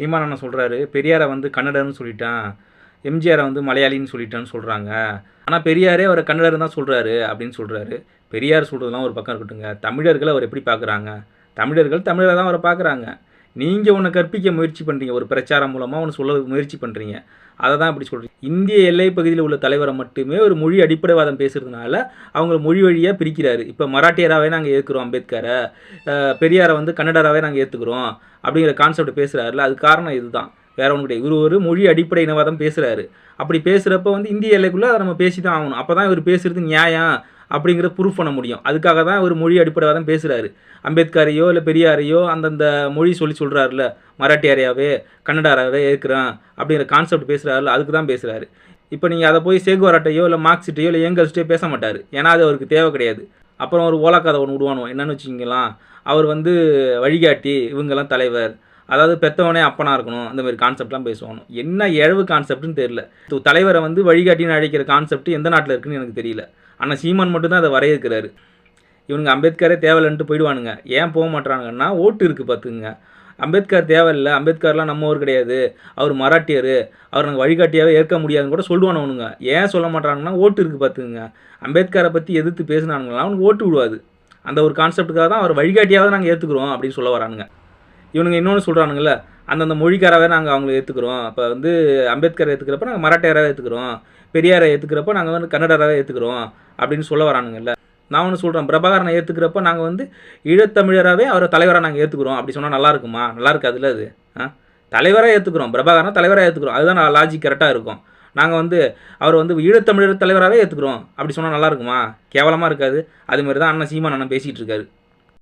சீமான் அண்ணன் சொல்கிறாரு பெரியாரை வந்து கன்னடர்னு சொல்லிட்டான் எம்ஜிஆரை வந்து மலையாளின்னு சொல்லிட்டான்னு சொல்கிறாங்க ஆனால் பெரியாரே அவரை கன்னடர் தான் சொல்கிறாரு அப்படின்னு சொல்கிறாரு பெரியார் சொல்கிறதுலாம் ஒரு பக்கம் இருக்கட்டுங்க தமிழர்களை அவர் எப்படி பார்க்குறாங்க? தமிழர்கள் தமிழரை தான் அவரை பார்க்குறாங்க. நீங்கள் ஒன்று கற்பிக்க முயற்சி பண்ணுறீங்க ஒரு பிரச்சாரம் மூலமாக ஒன்று சொல்ல முயற்சி பண்ணுறீங்க அதை தான் இப்படி சொல்கிறீங்க இந்திய எல்லை பகுதியில் உள்ள தலைவரை மட்டுமே ஒரு மொழி அடிப்படைவாதம் பேசுறதுனால அவங்கள மொழி வழியாக பிரிக்கிறாரு. இப்போ மராட்டியராகவே நாங்கள் ஏற்கிறோம் அம்பேத்கரை. பெரியாரை வந்து கன்னடராகவே நாங்கள் ஏற்றுக்கிறோம் அப்படிங்கிற கான்செப்ட் பேசுகிறாருல அது காரணம் இதுதான். வேற ஒன்றும் கிடையாது. இவர் ஒரு மொழி அடிப்படை இனவாதம் பேசுகிறாரு அப்படி பேசுகிறப்ப வந்து இந்திய எல்லைக்குள்ளே அதை நம்ம பேசி தான் ஆகணும். அப்போ தான் இவர் பேசுகிறது நியாயம். அப்படிங்கிற ப்ரூஃப் பண்ண முடியும். அதுக்காக தான் ஒரு மொழி அடிப்படையாக தான் பேசுகிறாரு அம்பேத்கரையோ இல்லை பெரியாரையோ அந்தந்த மொழி சொல்லி சொல்கிறாருல மராட்டியாரையாவே கன்னடாராவே இருக்கிறான் அப்படிங்கிற கான்செப்ட் பேசுகிறாருல அதுக்கு தான் பேசுகிறாரு இப்போ நீங்கள் அதை போய் சேகுவாராட்டையோ இல்லை மார்க்சிட்டையோ இல்லை ஏங்கல்ஸ்டையோ பேச மாட்டார். ஏன்னா அது அவருக்கு தேவை கிடையாது. அப்புறம் ஒரு ஓலா கதை ஒன்று விடுவானோ என்னன்னு வச்சுக்கலாம் அவர் வந்து வழிகாட்டி இவங்கெல்லாம் தலைவர். அதாவது பெற்றவனே அப்பனா இருக்கணும் அந்த மாதிரி கான்செப்ட்லாம் பேசுவானோ என்ன இழவு கான்செப்ட்னு தெரியல. தலைவரை வந்து வழிகாட்டின்னு அழைக்கிற கான்செப்ட் எந்த நாட்டில் இருக்குன்னு எனக்கு தெரியல. ஆனால் சீமான் மட்டும்தான் அதை வரையிருக்கிறாரு இவனுங்க அம்பேத்கரே தேவையில்லைன்ட்டு போயிடுவானுங்க. ஏன் போக மாட்டானுங்கன்னா ஓட்டு இருக்குது பார்த்துங்க அம்பேத்கர் தேவையில்லை அம்பேத்கர்லாம் நம்ம ஊர் கிடையாது. அவர் மராட்டியர். அவர் நாங்கள் வழிகாட்டியாவே ஏற்க முடியாதுன்னு கூட சொல்லுவானுங்க ஏன் சொல்ல மாட்டாங்கன்னா ஓட்டு இருக்குது பார்த்துங்க அம்பேத்கரை பற்றி எதிர்த்து பேசினானுங்களா அவனுக்கு ஓட்டு விடுவாது. அந்த ஒரு கான்செப்ட்டுக்காக தான் அவர் வழிகாட்டியாவது நாங்கள் ஏற்றுக்குறோம் அப்படின்னு சொல்ல வரானுங்க. இவனுங்க இன்னொன்று சொல்கிறானுங்கள அந்தந்த மொழிக்காரவே நாங்கள் அவங்கள ஏற்றுக்குறோம் இப்போ வந்து அம்பேத்கரை ஏற்றுக்கிறப்ப நாங்கள் மராட்டியராக ஏற்றுக்குறோம் பெரியாரை ஏற்றுக்கிறப்ப நாங்கள் வந்து கன்னடராக ஏற்றுக்குறோம் அப்படின்னு சொல்ல வரானுங்கல்ல. நான் ஒன்று சொல்கிறேன் பிரபாகரனை ஏற்றுக்கிறப்ப நாங்கள் வந்து ஈழத்தமிழராகவே அவரை தலைவராக நாங்கள் ஏற்றுக்குறோம் அப்படி சொன்னால் நல்லா இருக்குமா? நல்லா இருக்காதுல்ல அது? ஆ? தலைவராக ஏற்றுக்குறோம் பிரபாகரனை தலைவராக ஏற்றுக்குறோம் அதுதான் லாஜிக் கரெக்டாக இருக்கும். நாங்கள் வந்து அவர் வந்து ஈழத்தமிழர் தலைவராகவே ஏற்றுக்குறோம் அப்படி சொன்னால் நல்லா இருக்குமா? கேவலமாக இருக்காது. அதுமாரி தான் அண்ணன் சீமான் அண்ணன் பேசிகிட்டு இருக்காரு.